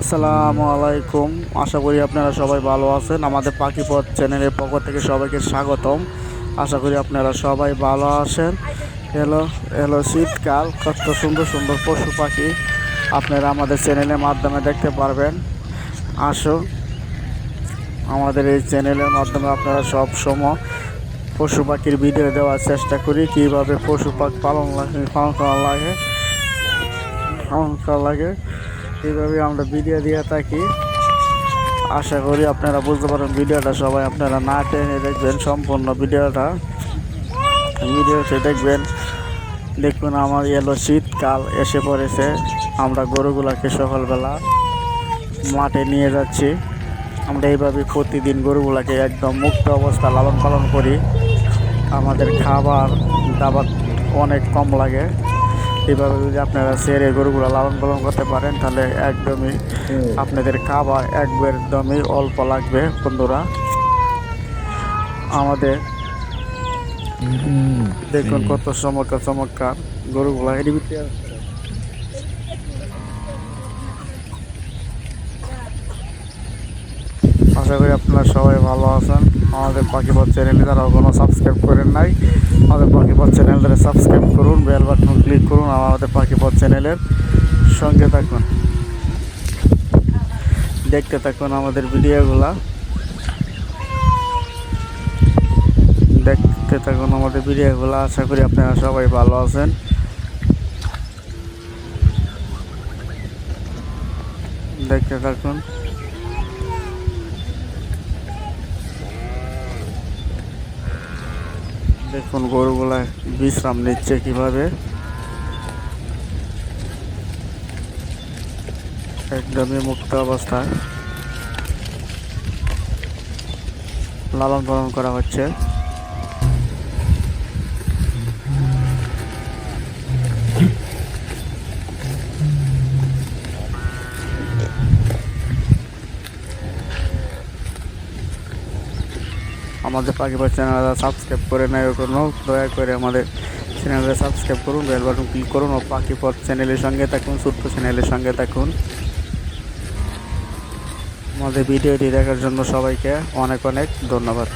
আসসালামু আলাইকুম। আশা করি আপনারা সবাই ভালো আছেন। আমাদের পাখি পথ চ্যানেলের পক্ষ থেকে সবাইকে স্বাগতম। আশা করি আপনারা সবাই ভালো আছেন। এলো এলো শীতকাল। কত সুন্দর সুন্দর পশু পাখি আপনারা আমাদের চ্যানেলের মাধ্যমে দেখতে পারবেন। আসুন, আমাদের এই চ্যানেলের মাধ্যমে আপনারা সব সময় পশু পাখির ভিডিও দেওয়ার চেষ্টা করি, কীভাবে পশু পাখি পালন লাগে, পালন করা লাগে, পালন করা লাগে। এইভাবে আমরা ভিডিও দিয়ে থাকি। আশা করি আপনারা বুঝতে পারেন ভিডিওটা সবাই আপনারা না টেনে দেখবেন সম্পূর্ণ ভিডিওটা। ভিডিওতে দেখবেন, দেখুন আমার এলো শীতকাল এসে পড়েছে। আমরা গরুগুলাকে সকালবেলা মাঠে নিয়ে যাচ্ছি। আমরা এইভাবে প্রতিদিন গরুগুলাকে একদম মুক্ত অবস্থা লালন পালন করি। আমাদের খাবার দাবার অনেক কম লাগে। এইভাবে যদি আপনারা সেরে গরুগুলো লালন পালন করতে পারেন তাহলে একদমই আপনাদের খাবার একদমই অল্প লাগবে বন্ধুরা। আমাদের দেখুন কত চমৎকার চমৎকার গরুগুলা। এর ভিতরে আশা করি আপনারা সবাই ভালো আছেন। আমাদের পাখিপথ চ্যানেলে তারা কোনো সাবস্ক্রাইব করেন নাই, আমাদের পাখিপথ চ্যানেলটা সাবস্ক্রাইব করুন বেল বাটন ক্লিক করুন আমাদের পাখিপথ চ্যানেলের সঙ্গে থাকুন। দেখতে থাকুন আমাদের ভিডিওগুলা দেখতে থাকুন আমাদের ভিডিওগুলো আশা করি আপনারা সবাই ভালো আছেন। দেখতে থাকুন। দেখুন গরুগুলা বিশ্রাম নিচ্ছে কীভাবে। একদমই মুক্ত অবস্থায় লালন পালন করা হচ্ছে। আমাদের পাখিপার চ্যানেলটা সাবস্ক্রাইব করে নেয় করুন দয়া করে আমাদের চ্যানেলটা সাবস্ক্রাইব করুন বেল বাটন ক্লিক করুন ও পাখিপথ চ্যানেলের সঙ্গে থাকুন, ছোট্ট চ্যানেলের সঙ্গে থাকুন। আমাদের ভিডিওটি দেখার জন্য সবাইকে অনেক অনেক ধন্যবাদ।